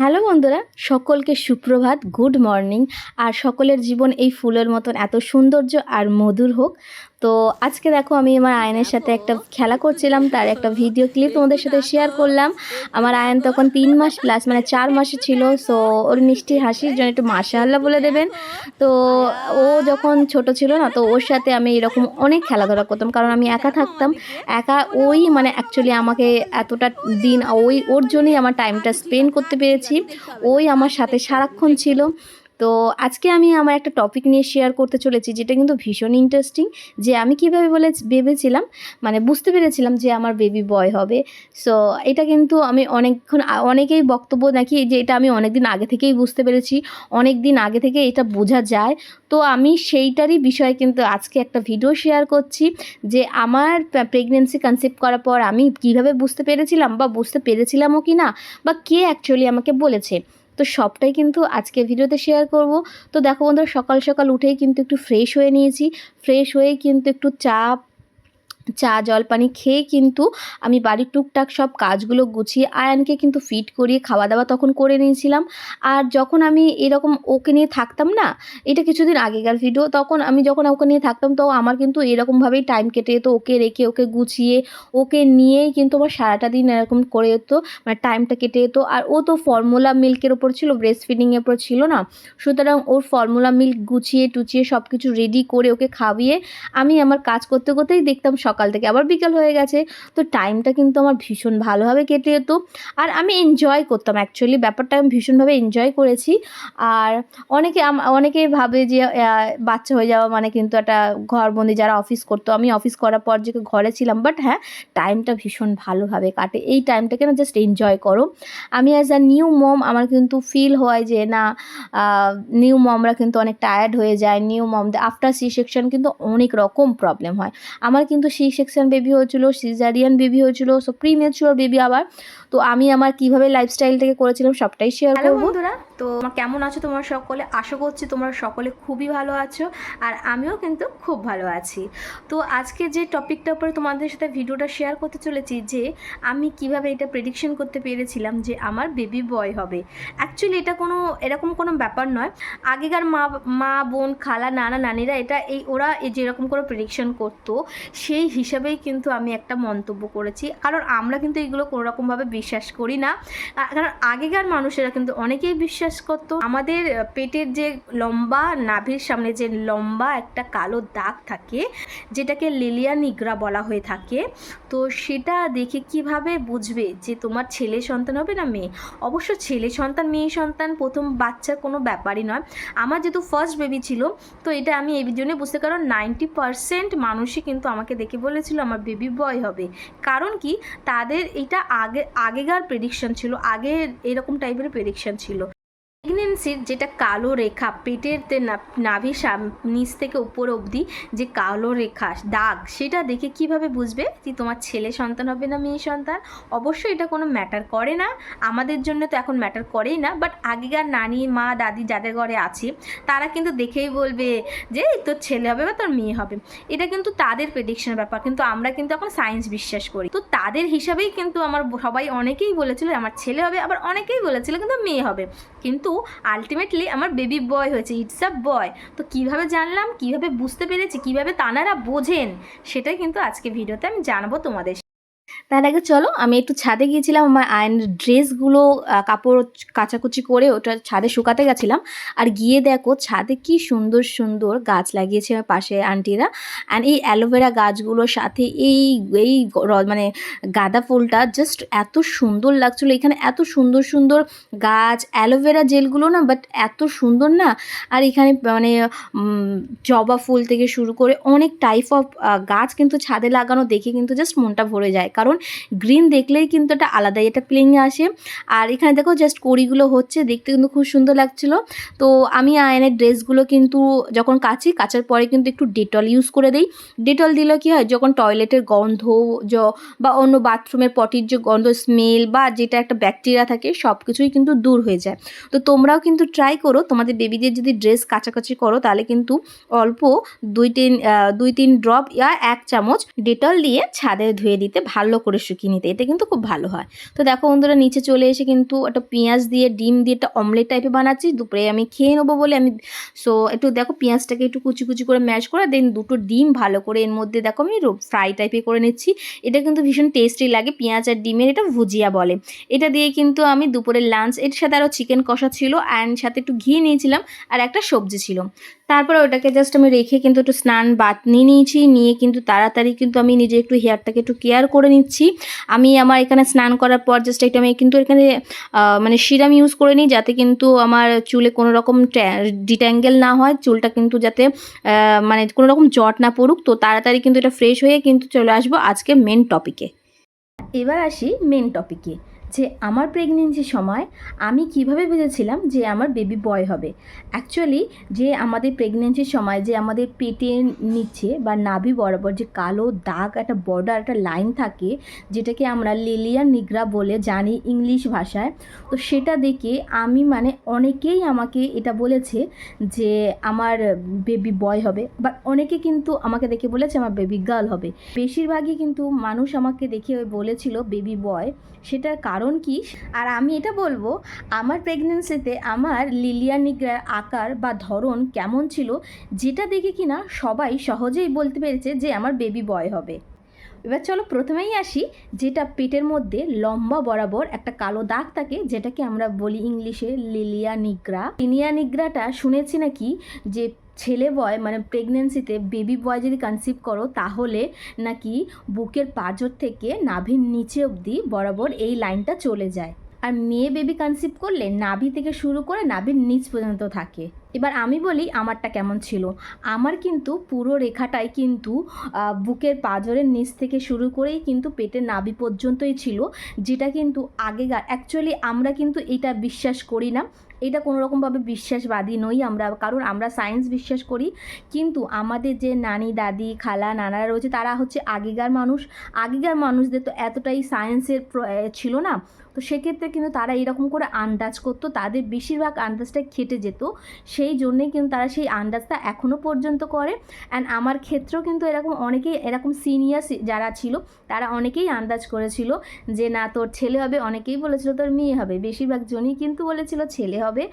Hello বন্ধুরা, সকলকে সুপ্রভাত, গুড মর্নিং। আর সকলের জীবন এই ফুলের মতন এত সৌন্দর্য আর মধুর হোক। তো আজকে দেখো আমি আমার আয়নের সাথে একটা খেলা করছিলাম, তার একটা ভিডিও ক্লিপ তোমাদের সাথে শেয়ার করলাম। আমার আয়ন তখন তিন মাস প্লাস মানে চার মাসে ছিল সো ওর মিষ্টি হাসির জন্য একটু মাশাআল্লাহ বলে দেবেন। তো ও যখন ছোট ছিল না, তো ওর সাথে আমি এরকম অনেক খেলাধুলা করতাম, কারণ আমি একা থাকতাম। একা ওই মানে অ্যাকচুয়ালি আমাকে এতটা দিন, ওই ওর জন্যই আমার টাইমটা স্পেন্ড করতে পেরেছি। ওই আমার সাথে সারাক্ষণ ছিল। তো আজকে আমি আমার একটা টপিক নিয়ে শেয়ার করতে চলেছি, যেটা কিন্তু ভীষণ ইন্টারেস্টিং যে আমি কীভাবে বলে ভেবেছিলাম মানে বুঝতে পেরেছিলাম যে আমার বেবি বয় হবে। সো এটা কিন্তু আমি অনেকক্ষণ, অনেকেই বক্তব্য নাকি যে এটা আমি অনেক দিন আগে থেকেই বুঝতে পেরেছি অনেক দিন আগে থেকে এটা বোঝা যায়। তো আমি সেইটারই বিষয়ে কিন্তু আজকে একটা ভিডিও শেয়ার করছি, যে আমার প্রেগনেন্সি কনসেপ্ট করার পর আমি কীভাবে বুঝতে পেরেছিলাম বা বুঝতে পেরেছিলামও কি না বা কে অ্যাকচুয়ালি আমাকে বলেছে। তো সবটাই কিন্তু আজকে ভিডিওতে শেয়ার করব। তো দেখো বন্ধুরা, সকাল সকাল উঠেই কিন্তু একটু ফ্রেশ হয়ে নিয়েছি। ফ্রেশ হয়ে কিন্তু একটু চা চা, জলপানি খেয়ে কিন্তু আমি বাড়ির টুকটাক সব কাজগুলো গুছিয়ে আয়ানকে কিন্তু ফিট করিয়ে খাওয়া দাওয়া তখন করে নিয়েছিলাম। আর যখন আমি এরকম ওকে নিয়ে থাকতাম না, এটা কিছুদিন আগেকার ভিডিও তখন আমি যখন ওকে নিয়ে থাকতাম, তো আমার কিন্তু এরকমভাবেই টাইম কেটে যেত। ওকে রেখে, ওকে গুছিয়ে, ওকে নিয়েই কিন্তু আমার সারাটা দিন এরকম করে যেত মানে টাইমটা কেটে যেত। আর ও তো ফর্মুলা মিল্কের ওপর ছিল ব্রেস্ট ফিডিংয়ের ওপর ছিল না। সুতরাং ওর ফর্মুলা মিল্ক গুছিয়ে টুচিয়ে সব কিছু রেডি করে ওকে খাওয়িয়ে আমি আমার কাজ করতে, করতেই দেখতাম সকাল থেকে আবার বিকাল হয়ে গেছে। তো টাইমটা কিন্তু আমার ভীষণ ভালোভাবে কেটে যেত। আর আমি এনজয় করতাম অ্যাকচুয়ালি ব্যাপারটা আমি ভীষণভাবে এনজয় করেছি। আর অনেকে অনেকেই ভাবে যে বাচ্চা হয়ে যাওয়া মানে কিন্তু একটা ঘরবন্দি যারা অফিস করতো। আমি অফিস করার পর যে ঘরে ছিলাম বাট হ্যাঁ টাইমটা ভীষণ ভালোভাবে কাটে। এই টাইমটাকে না জাস্ট এনজয় করো। আমি অ্যাজ আ নিউ মম আমার কিন্তু ফিল হয় যে না নিউ মমরা কিন্তু অনেক টায়ার্ড হয়ে যায়। New mom after C section কিন্তু অনেক রকম প্রবলেম হয়। আমার কিন্তু সি সেকশন বেবি হয়েছিল সিজারিয়ান বেবি হয়েছিল সো প্রিমেচুয়ার বেবি আবার। তো আমি আমার কীভাবে লাইফস্টাইলটাকে করেছিলাম সবটাই শেয়ার করব। বন্ধুরা তো কেমন আছো তোমরা সকলে? আশা করছি তোমরা সকলে খুবই ভালো আছো আর আমিও কিন্তু খুব ভালো আছি। তো আজকে যে টপিকটার উপরে তোমাদের সাথে ভিডিওটা শেয়ার করতে চলেছি যে আমি কীভাবে এটা প্রেডিকশন করতে পেরেছিলাম যে আমার বেবি বয় হবে। অ্যাকচুয়ালি এটা কোনো, এরকম কোনো ব্যাপার নয়। আগেকার মা মা, বোন, খালা, নানা, নানিরা এটা এই, ওরা এই যেরকম করে প্রেডিকশন করতো, সেই হিসাবেই কিন্তু আমি একটা মন্তব্য করেছি। কারণ আমরা কিন্তু এগুলো কোনো রকমভাবে বিশ্বাস করি না। কারণ আগেকার মানুষেরা কিন্তু অনেকেই বিশ্বাস করতো। আমাদের পেটের যে লম্বা নাভির সামনে যে লম্বা একটা কালো দাগ থাকে, যেটাকে লিলিয়া নিগ্রা বলা হয়ে থাকে, তো সেটা দেখে কীভাবে বুঝবে যে তোমার ছেলে সন্তান হবে না মেয়ে? অবশ্য ছেলে সন্তান, মেয়ে সন্তান প্রথম বাচ্চার কোনো ব্যাপারই নয়। আমার যেহেতু ফার্স্ট বেবি ছিল, তো এটা আমি এই জন্য বুঝতে, কারণ নাইনটি পারসেন্ট মানুষই কিন্তু আমাকে দেখে বলেছিল আমার বেবি বয় হবে। কারণ কি? তাদের এটা আগে, আগেকার প্রেডিকশন ছিল আগে এরকম টাইপের প্রেডিকশন ছিল। প্রেগনেন্সির যেটা কালো রেখা, পেটের নাভি নিচ থেকে উপর অবধি যে কালো রেখা, দাগ, সেটা দেখে কীভাবে বুঝবে যে তোমার ছেলে সন্তান হবে না মেয়ে সন্তান? অবশ্যই এটা কোনো ম্যাটার করে না। আমাদের জন্য তো এখন ম্যাটার করেই না বাট আগেকার নানি, মা, দাদি যাদের ঘরে আছে, তারা কিন্তু দেখেই বলবে যে তোর ছেলে হবে বা তোর মেয়ে হবে। এটা কিন্তু তাদের প্রেডিকশনের ব্যাপার, কিন্তু আমরা কিন্তু এখন সায়েন্স বিশ্বাস করি। তো তাদের হিসাবেই কিন্তু আমার সবাই অনেকেই বলেছিল আমার ছেলে হবে, আবার অনেকেই বলেছিল কিন্তু মেয়ে হবে। কিন্তু আলটিমেটলি আমার বেবি বয় হয়েছে ইটস আ বয় তো কীভাবে জানলাম? কীভাবে বুঝতে পেরেছি? কীভাবে তানারা বোঝেন? সেটাই কিন্তু আজকে ভিডিওতে আমি জানব তোমাদের তার আগে চলো, আমি একটু ছাদে গিয়েছিলাম, আমার আয়ন ড্রেসগুলো কাপড় কাচাকুচি করে ওটা ছাদে শুকাতে গেছিলাম। আর গিয়ে দেখো, ছাদে কি সুন্দর সুন্দর গাছ লাগিয়েছে আমার পাশে আন্টিরা। অ্যান্ড এই অ্যালোভেরা গাছগুলোর সাথে এই এই মানে গাঁদা ফুলটা জাস্ট এত সুন্দর লাগছিল। এখানে এত সুন্দর সুন্দর গাছ অ্যালোভেরা জেলগুলো না বাট এত সুন্দর না। আর এখানে মানে জবা ফুল থেকে শুরু করে অনেক টাইপ অফ গাছ কিন্তু ছাদে লাগানো দেখে কিন্তু জাস্ট মনটা ভরে যায়। কারণ গ্রিন দেখলেই কিন্তু একটা আলাদাই একটা প্লেইংয়ে আসে। আর এখানে দেখো জাস্ট কড়িগুলো হচ্ছে, দেখতে কিন্তু খুব সুন্দর লাগছিল। তো আমি আয়নের ড্রেসগুলো কিন্তু যখন কাচি, কাচার পরে কিন্তু একটু ডেটল ইউজ করে দিই। ডেটল দিলে কি হয়, যখন টয়লেটের গন্ধ জ বা অন্য বাথরুমের পটির যে গন্ধ স্মেল বা যেটা একটা ব্যাকটেরিয়া থাকে সব কিছুই কিন্তু দূর হয়ে যায়। তো তোমরাও কিন্তু ট্রাই করো। তোমাদের বেবিদের যদি ড্রেস কাচাকাচি করো, তাহলে কিন্তু অল্প দুই তিন দুই তিন ড্রপ ইয়া এক চামচ ডেটল দিয়ে ছাদে ধুয়ে দিতে ভালো করে করে শুকিয়ে নিতে এটা কিন্তু খুব ভালো হয়। তো দেখো বন্ধুরা, নিচে চলে এসে কিন্তু একটা পেঁয়াজ দিয়ে, ডিম দিয়ে একটা অমলেট টাইপের বানাচ্ছি। দুপুরে আমি খেয়ে নেব বলে আমি সো একটু দেখো পেঁয়াজটাকে একটু কুচি কুচি করে ম্যাশ করে দেন দুটো ডিম ভালো করে এর মধ্যে দেখো আমি ফ্রাই টাইপে করে নিচ্ছি। এটা কিন্তু ভীষণ টেস্টি লাগে, পেঁয়াজ আর ডিমের এটা ভুজিয়া বলে। এটা দিয়ে কিন্তু আমি দুপুরের লাঞ্চ এর সাথে আরও চিকেন কষা ছিল অ্যান্ড সাথে একটু ঘি নিয়েছিলাম, আর একটা সবজি ছিল। তারপরে ওটাকে জাস্ট আমি রেখে কিন্তু একটু স্নান বাত নিয়ে নিয়েছি, নিয়ে কিন্তু তাড়াতাড়ি কিন্তু আমি নিজে একটু হেয়ারটাকে একটু কেয়ার করে নিচ্ছি। আমি আমার এখানে স্নান করার পর জাস্ট একটু আমি কিন্তু এখানে মানে সিরাম ইউজ করে নিই যাতে কিন্তু আমার চুলে কোনো রকম ডিট্যাঙ্গেল না হয়, চুলটা কিন্তু যাতে মানে কোনো রকম জট না পড়ুক। তো তাড়াতাড়ি কিন্তু এটা ফ্রেশ হয়ে কিন্তু চলে আসব আজকে মেন টপিকে এবার আসি মেন টপিকে যে আমার প্রেগনেন্সির সময় আমি কীভাবে বুঝেছিলাম যে আমার বেবি বয় হবে? অ্যাকচুয়ালি যে আমাদের প্রেগনেন্সির সময় যে আমাদের পেটের নিচে বা নাভি বরাবর যে কালো দাগ, একটা বর্ডার একটা লাইন থাকে, যেটাকে আমরা লিলিয়া নিগ্রা বলে জানি ইংলিশ ভাষায়, তো সেটা দেখে আমি মানে অনেকেই আমাকে এটা বলেছে যে আমার বেবি বয় হবে বাট অনেকে কিন্তু আমাকে দেখে বলেছে আমার বেবি গার্ল হবে। বেশিরভাগই কিন্তু মানুষ আমাকে দেখে বলেছিল বেবি বয় সেটার কারণ কি? আর আমি এটা বলব, আমার প্রেগনেন্সিতে আমার লিলিয়া নিগ্রার আকার বা ধরন কেমন ছিল, যেটা দেখে কিনা সবাই সহজেই বলতে পেরেছে যে আমার বেবি বয় হবে। এবার চলো প্রথমেই আসি, যেটা পেটের মধ্যে লম্বা বরাবর একটা কালো দাগ থাকে, যেটাকে আমরা বলি ইংলিশে লিলিয়া নিগ্রা লিলিয়া নিগ্রাটা শুনেছি নাকি যে ছেলে বয় মানে প্রেগনেন্সিতে বেবি বয় যদি কনসিভ করো, তাহলে নাকি বুকের পাঁজর থেকে নাভির নিচে অবধি বরাবর এই লাইনটা চলে যায়। আর মেয়ে বেবি কনসিভ করলে নাভি থেকে শুরু করে নাভির নিচ পর্যন্ত থাকে। এবার আমি বলি আমারটা কেমন ছিল। আমার কিন্তু পুরো রেখাটাই কিন্তু বুকের পাঁজরের নিচ থেকে শুরু করেই কিন্তু পেটের নাভি পর্যন্তই ছিল, যেটা কিন্তু আগেকার অ্যাকচুয়ালি আমরা কিন্তু এটা বিশ্বাস করি না। এটা কোনো রকমভাবে বিশ্বাসবাদী নই আমরা, কারণ আমরা সায়েন্স বিশ্বাস করি। কিন্তু আমাদের যে নানি, দাদি, খালা, নানারা রয়েছে, তারা হচ্ছে আগেকার মানুষ। আগেকার মানুষদের তো এতটাই সায়েন্সের ছিল না। তো সেক্ষেত্রে কিন্তু তারা এরকম করে আন্দাজ করতো, তাদের বেশিরভাগ আন্দাজটা খেটে যেত। সেই জন্যেই কিন্তু তারা সেই আন্দাজটা এখনও পর্যন্ত করে। অ্যান্ড আমার ক্ষেত্রেও কিন্তু এরকম অনেকেই, এরকম সিনিয়র যারা ছিল, তারা অনেকেই আন্দাজ করেছিল যে, না, তোর ছেলে হবে। অনেকেই বলেছিল, তোর মেয়ে হবে। বেশিরভাগ জনই কিন্তু বলেছিল, ছেলে হবে।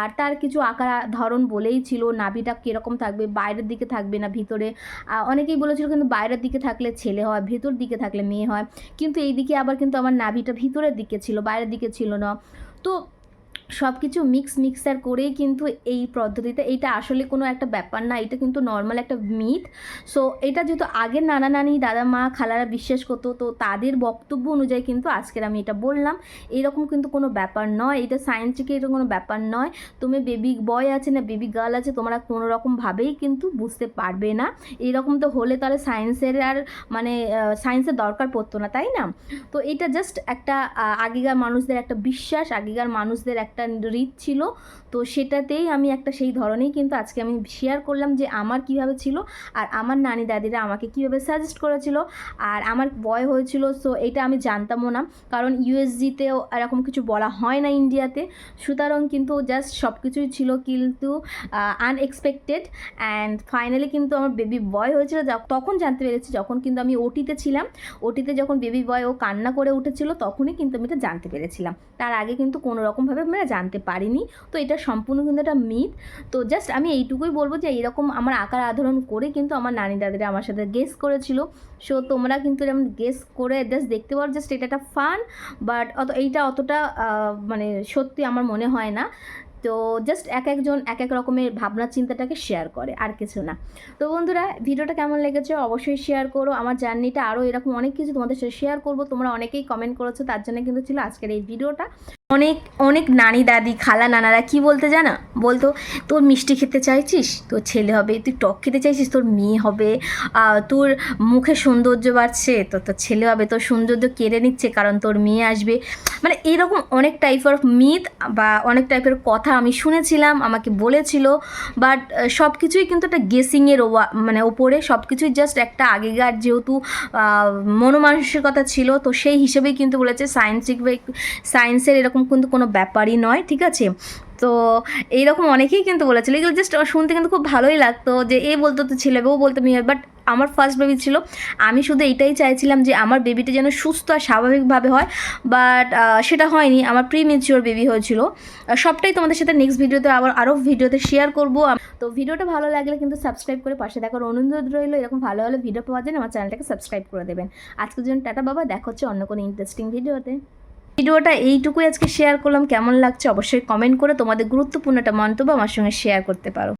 আর তার কিছু আকার, ধরন বলেই ছিল, নাভিটা কীরকম থাকবে, বাইরের দিকে থাকবে না ভিতরে। অনেকেই বলেছিল কিন্তু বাইরের দিকে থাকলে ছেলে হয়, ভেতর দিকে থাকলে মেয়ে হয়। কিন্তু এই দিকে আবার কিন্তু আমার নাভিটা ভিতরের দিকে ছিল বাইরের দিকে ছিল না। তো সব কিছু মিক্স মিক্সার করেই কিন্তু এই পদ্ধতিতে, এইটা আসলে কোনো একটা ব্যাপার না, এটা কিন্তু নর্মাল একটা মিথ সো এটা যেহেতু আগের নানা নানি, দাদা মা, খালারা বিশ্বাস করতো, তো তাদের বক্তব্য অনুযায়ী কিন্তু আজকের আমি এটা বললাম। এরকম কিন্তু কোনো ব্যাপার নয়, এটা সায়েন্সিকে এটা কোনো ব্যাপার নয়। তুমি বেবি বয় আছে না বেবি গার্ল আছে, তোমরা কোনো রকমভাবেই কিন্তু বুঝতে পারবে না। এরকম তো হলে তাহলে সায়েন্সের আর মানে সায়েন্সের দরকার পড়তো না, তাই না? তো এটা জাস্ট একটা আগেকার মানুষদের একটা বিশ্বাস, আগেকার মানুষদের একটা রীত ছিল, তো সেটাতেই আমি একটা সেই ধরনেই কিন্তু আজকে আমি শেয়ার করলাম যে আমার কীভাবে ছিল আর আমার নানি দাদিরা আমাকে কীভাবে সাজেস্ট করেছিল আর আমার বয় হয়েছিল সো এটা আমি জানতামও না। কারণ ইউএসজিতেও এরকম কিছু বলা হয় না ইন্ডিয়াতে সুতরাং কিন্তু জাস্ট সব কিছুই ছিল কিন্তু আনএক্সপেক্টেড অ্যান্ড ফাইনালি কিন্তু আমার বেবি বয় হয়েছিল। তখন জানতে পেরেছি যখন কিন্তু আমি ওটিতে ছিলাম ওটিতে যখন বেবি বয় ও কান্না করে উঠেছিল, তখনই কিন্তু আমি এটা জানতে পেরেছিলাম। তার আগে কিন্তু কোনো রকমভাবে আমরা জানতে পারিনি। তো এটা সম্পূর্ণ কিন্তু একটা মিথ তো জাস্ট আমি এইটুকুই বলব যে এইরকম আমার আকার আধরণ করে কিন্তু আমার নানি দাদিরা আমার সাথে গেস করেছিল। সো তোমরা কিন্তু এরকম গেস করে জাস্ট দেখতে পারো জাস্ট এটা একটা ফান বাট অত এইটা অতটা মানে সত্যি আমার মনে হয় না। তো জাস্ট এক একজন এক এক রকমের ভাবনা চিন্তাটাকে শেয়ার করে, আর কিছু না। তো বন্ধুরা, ভিডিওটা কেমন লেগেছে অবশ্যই শেয়ার করো। আমার জার্নিটা আরও এরকম অনেক কিছু তোমাদের সাথে শেয়ার করব। তোমরা অনেকেই কমেন্ট করেছ, তার জন্য কিন্তু ছিল আজকের এই ভিডিওটা। অনেক অনেক নানি দাদি, খালা নানারা কি বলতে জানা? বলতো, তোর মিষ্টি খেতে চাইছিস? তোর ছেলে হবে, তুই টক খেতে চাইছিস, তোর মেয়ে হবে তোর মুখে সৌন্দর্য বাড়ছে, তো তোর ছেলে হবে, তোর সৌন্দর্য কেড়ে নিচ্ছে, কারণ তোর মেয়ে আসবে। মানে এরকম অনেক টাইপের মিথ বা অনেক টাইপের কথা আমি শুনেছিলাম, আমাকে বলেছিল বাট সব কিছুই কিন্তু একটা গেসিংয়ের মানে ওপরে সব কিছুই জাস্ট একটা আগেকার যেহেতু মনোমানসিকতা ছিল, তো সেই হিসেবেই কিন্তু বলেছে সায়েন্সিক সায়েন্সের এরকম কিন্তু কোনো ব্যাপারই নয়, ঠিক আছে? তো এইরকম অনেকেই কিন্তু বলেছিল, এগুলো জাস্ট শুনতে কিন্তু খুব ভালোই লাগতো যে এ বলতো তো ছেলে ও বলতো মেয়ে বাট আমার ফার্স্ট বেবি ছিল। আমি শুধু এটাই চাইছিলাম যে আমার বেবিটা যেন সুস্থ আর স্বাভাবিকভাবে হয় বাট সেটা হয়নি। আমার প্রি মেচিওর বেবি হয়েছিল সবটাই তোমাদের সাথে নেক্সট ভিডিওতে আবার আরও ভিডিওতে শেয়ার করব। তো ভিডিওটা ভালো লাগলে কিন্তু সাবস্ক্রাইব করে পাশে দেখার অনুরোধ রইল। এরকম ভালো ভালো ভিডিও পাওয়ার জন্য আমার চ্যানেলটাকে সাবস্ক্রাইব করে দেবেন। আজকের জন্য টাটা বাবা, দেখা হচ্ছে অন্য কোনো ইন্টারেস্টিং ভিডিওতে ভিডিওটা এইটুকুই আজকে শেয়ার করলাম। কেমন লাগছে অবশ্যই কমেন্ট করে তোমাদের গুরুত্বপূর্ণ একটা মন্তব্য আমার সঙ্গে শেয়ার করতে পারো।